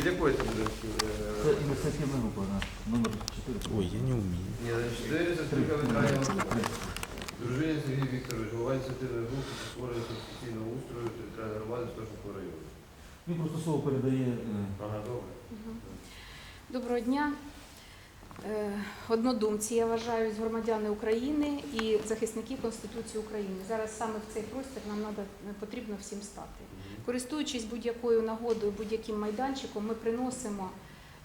Від якої це буде? Це е, ініціативна група номер 4. Ой, я не вмію. Ні, значить, чотири це спілка ветеранів. Дружині Сергій Вікторович, голова ініціативної групи по створенню конституційного устрою територіальної громади Стошинського району. Він просто слово передає. е, Ага, добре. Доброго дня. Е, Однодумці, я вважаю, з громадяни України і захисники Конституції України. Зараз саме в цей простір нам надо, потрібно всім стати. Користуючись будь-якою нагодою, будь-яким майданчиком, ми приносимо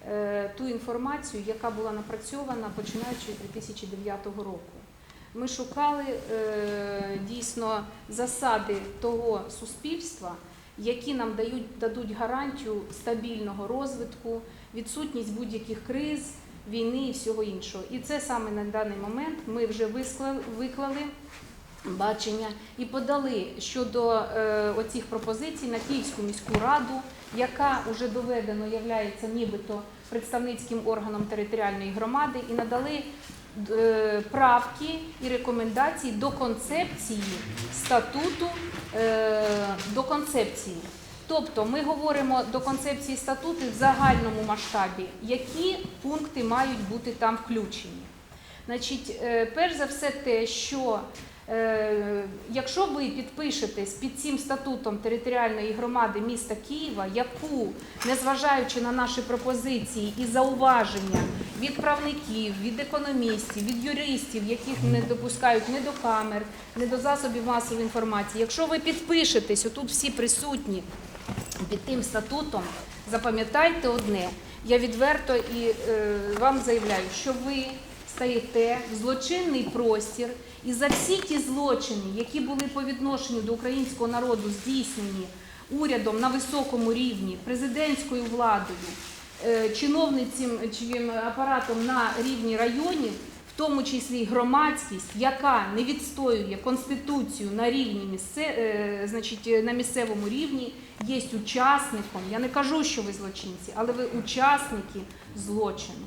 е, ту інформацію, яка була напрацьована починаючи з 2009 року. Ми шукали е, дійсно засади того суспільства, які нам дають, дадуть гарантію стабільного розвитку, відсутність будь-яких криз, війни і всього іншого. І це саме на даний момент ми вже виклали бачення і подали щодо е, оцих пропозицій на Київську міську раду, яка вже доведено являється нібито представницьким органом територіальної громади, і надали е, правки і рекомендації до концепції статуту, е, до концепції. Тобто ми говоримо до концепції статуту в загальному масштабі, які пункти мають бути там включені. Значить, е, перш за все, те, що е, якщо ви підпишетесь під цим статутом територіальної громади міста Києва, яку, незважаючи на наші пропозиції і зауваження від правників, від економістів, від юристів, яких не допускають ні до камер, ні до засобів масової інформації, якщо ви підпишетесь, отут всі присутні під тим статутом, запам'ятайте одне, я відверто і е, вам заявляю, що ви стаєте в злочинний простір, і за всі ті злочини, які були по відношенню до українського народу здійснені урядом на високому рівні, президентською владою, е, чиновницьким чиїм апаратом на рівні районів, тому числі громадськість, яка не відстоює конституцію на рівні місце, е, значить, на місцевому рівні, є учасником. Я не кажу, що ви злочинці, але ви учасники злочину.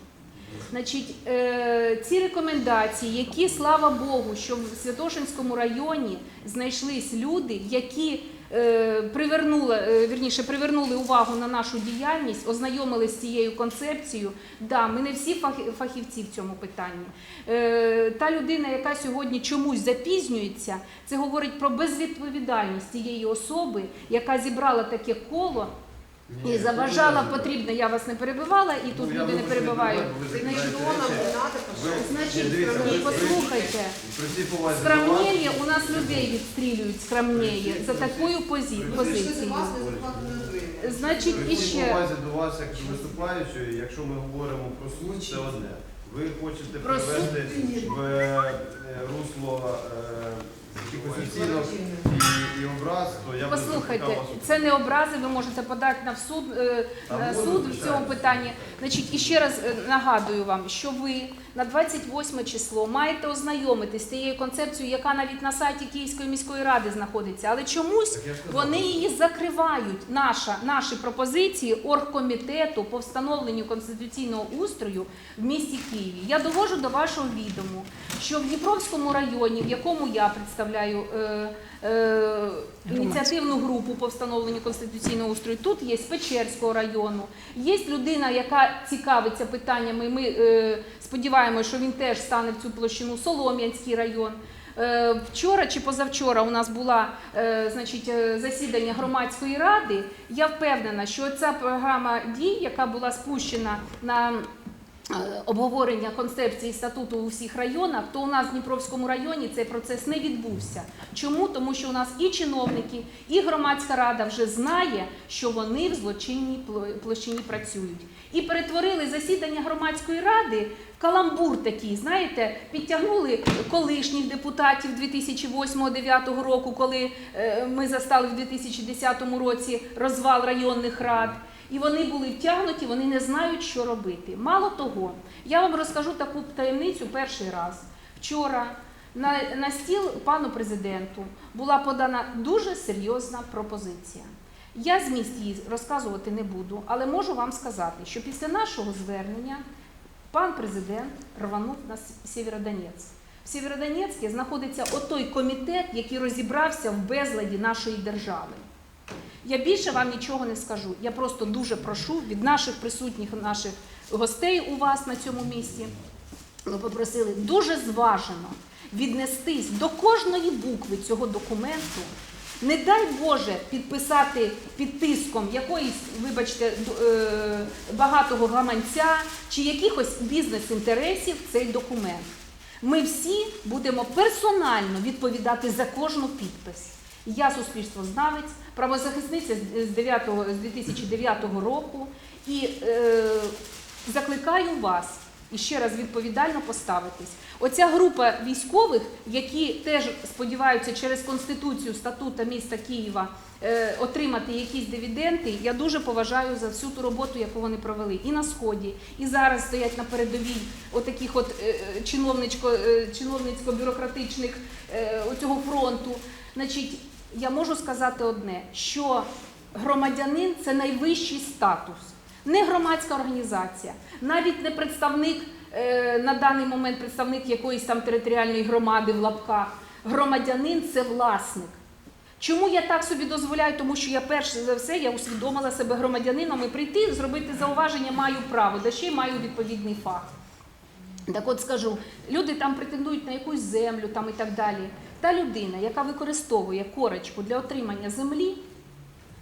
Значить, е, ці рекомендації, які, слава Богу, що в Святошинському районі знайшлись люди, які е, привернули, е, вірніше, привернули увагу на нашу діяльність, ознайомилися з цією концепцією. Да, ми не всі фах- фахівці в цьому питанні. Е, Та людина, яка сьогодні чомусь запізнюється, це говорить про безвідповідальність цієї особи, яка зібрала таке коло. І заважала потрібно, я вас не перебивала, і тут Ну, люди не вибачте, перебивають. Значить, Ні, ви- послухайте. Вас, Скромнее у нас людей відстрілюють скромнее за такою позицією. Значить, іще повазі до вас, як виступаючої, якщо ми говоримо про суд, це одне. Ви хочете Про суд? привести в е, русло якихось і, і образ, то я би Послухайте, це не образи, ви можете подати на суд, е, Та на можна, суд в звичайно. цьому питанні. Значить, і ще раз е, нагадую вам, що ви на 28 число маєте ознайомитись з тією концепцією, яка навіть на сайті Київської міської ради знаходиться, але чомусь Так я ж сказав. Вони її закривають. Наша, наші пропозиції оргкомітету по встановленню конституційного устрою в місті Києві. Я довожу до вашого відому, що в Дніпровському районі, в якому я представляю е, е, ініціативну групу по встановленню конституційного устрою, тут є з Печерського району, є людина, яка цікавиться питаннями. і Ми е, сподіваємося, що він теж стане в цю площину Солом'янський район. Е, Вчора чи позавчора у нас була е, значить, е, засідання громадської ради. Я впевнена, що ця програма дій, яка була спущена на обговорення концепції статуту у всіх районах, то у нас в Дніпровському районі цей процес не відбувся. Чому? Тому що у нас і чиновники, і громадська рада вже знає, що вони в злочинній пло- площині працюють. І перетворили засідання громадської ради в каламбур такий, знаєте, підтягнули колишніх депутатів 2008-2009 року, коли е, ми застали в 2010 році розвал районних рад. І вони були втягнуті, вони не знають, що робити. Мало того, я вам розкажу таку таємницю перший раз. Вчора на, на стіл пану президенту була подана дуже серйозна пропозиція. Я зміст її розказувати не буду, але можу вам сказати, що після нашого звернення пан президент рванув на Сєвєродонецьк. В Сєвєродонецьку знаходиться отой комітет, який розібрався в безладі нашої держави. Я більше вам нічого не скажу. Я просто дуже прошу від наших присутніх наших гостей у вас на цьому місці. Ми попросили дуже зважено віднестись до кожної букви цього документу. Не дай Боже підписати під тиском якоїсь, вибачте, е, багатого гаманця чи якихось бізнес-інтересів цей документ. Ми всі будемо персонально відповідати за кожну підпис. Я суспільствознавець, правозахисниця з з 9, з 2009 року і е, закликаю вас і ще раз відповідально поставитись. Оця група військових, які теж сподіваються через конституцію статута міста Києва е, отримати якісь дивіденди, я дуже поважаю за всю ту роботу, яку вони провели і на сході, і зараз стоять на передовій отаких от е, е, чиновничко, е, чиновницько-бюрократичних е, оцього фронту. Значить, я можу сказати одне, що громадянин це найвищий статус, не громадська організація, навіть не представник е, на даний момент представник якоїсь там територіальної громади в лапках. Громадянин це власник. Чому я так собі дозволяю? Тому що я перш за все я усвідомила себе громадянином і прийти, зробити зауваження маю право, да ще й маю відповідний фах. Так от скажу, люди там претендують на якусь землю там і так далі. Та людина, яка використовує корочку для отримання землі,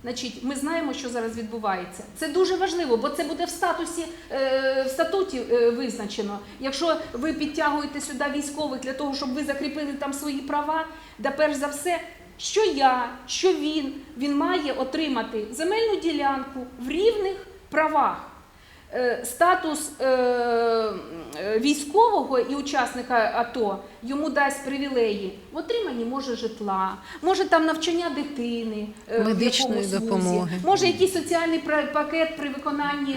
значить, ми знаємо, що зараз відбувається. Це дуже важливо, бо це буде в статусі е, в статуті е, визначено. Якщо ви підтягуєте сюди військових для того, щоб ви закріпили там свої права, да перш за все. Що я, що він, він має отримати земельну ділянку в рівних правах. Е, Статус е, військового і учасника АТО йому дасть привілеї в отриманні може житла, може там навчання дитини, е, Медичної допомоги. може якийсь соціальний пакет при виконанні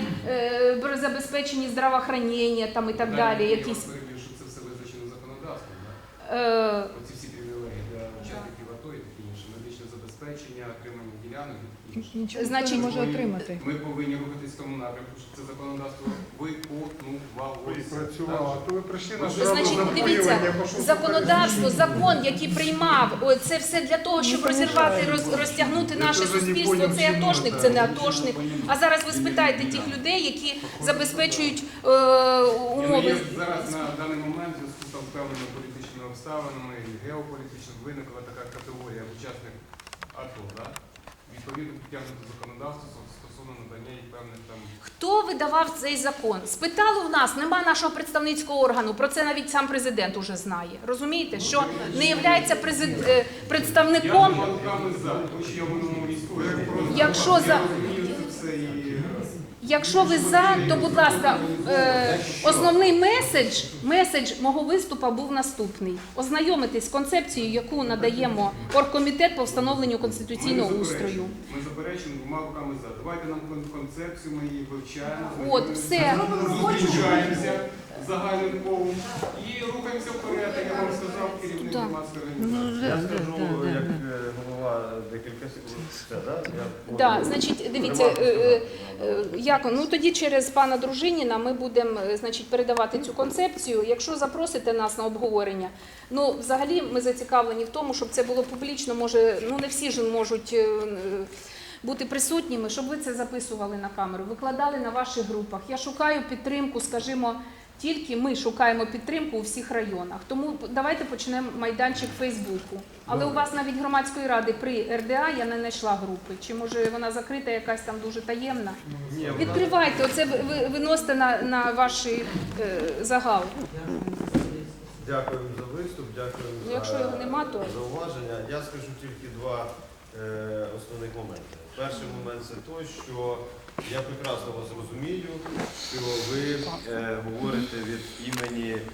при забезпеченні здравоохранення там і так далі. Я Якісь вас що це все визначено законодавством. Оці всі привілеї для учасників АТО і таке інше, медичне забезпечення, отримання ділянок і. Нічого Значить, не може Ми- отримати. Ми повинні рухатись в тому напрямку, щоб це законодавство виконувалося. Працювала, то ви прийшли на Значить, зразу Значить, дивіться, законодавство, закон, який приймав, о, це все для того, щоб розірвати, роз, розтягнути наше теж не суспільство. поняв, Це чому атошник, це. не атошник. А зараз ви спитаєте тих людей, які забезпечують е, Ну, умови. є зараз на даний момент, в зв'язку з певними політичними обставинами і геополітичними, виникла така категорія учасник АТО, да? Відповідно підтягнути законодавство стосовно надання їй певних там Хто видавав цей закон? Спитали в нас, нема нашого представницького органу. Про це навіть сам президент уже знає. Розумієте, що не є Я представником. двома руками за, тому що я в минулому Якщо за- Я розумію це все і... Якщо ви за, то будь ласка, е, основний меседж, меседж мого виступу був наступний: ознайомитись з концепцією, яку надаємо оргкомітет по встановленню конституційного устрою. Ми заперечуємо двома руками за. Давайте нам кон- концепцію, ми її вивчаємо. От, все. Загальним колом і рухаємося вперед, як я вам сказав, керівник громадської Ну, організації. Я скажу, да, да, як е, голова декілька секунд. Значить, дивіться, е, е, як ну тоді через пана Дружиніна ми будемо значить передавати цю концепцію. Якщо запросите нас на обговорення, ну взагалі ми зацікавлені в тому, щоб це було публічно. Може, ну не всі ж можуть. Бути присутніми, щоб ви це записували на камеру, викладали на ваших групах. Я шукаю підтримку, скажімо, тільки ми шукаємо підтримку у всіх районах. Тому давайте почнемо майданчик Фейсбуку. Але у вас навіть громадської ради при РДА я не знайшла групи. Чи може вона закрита, якась там дуже таємна? Ні, вона- Відкривайте, оце ви, ви виносите на, на ваш е, загал. Дякую за виступ, дякую Ну, за якщо його нема, то- зауваження. Я скажу тільки два е, основних моменти. Перший момент це той, що я прекрасно вас розумію, що ви е, говорите від імені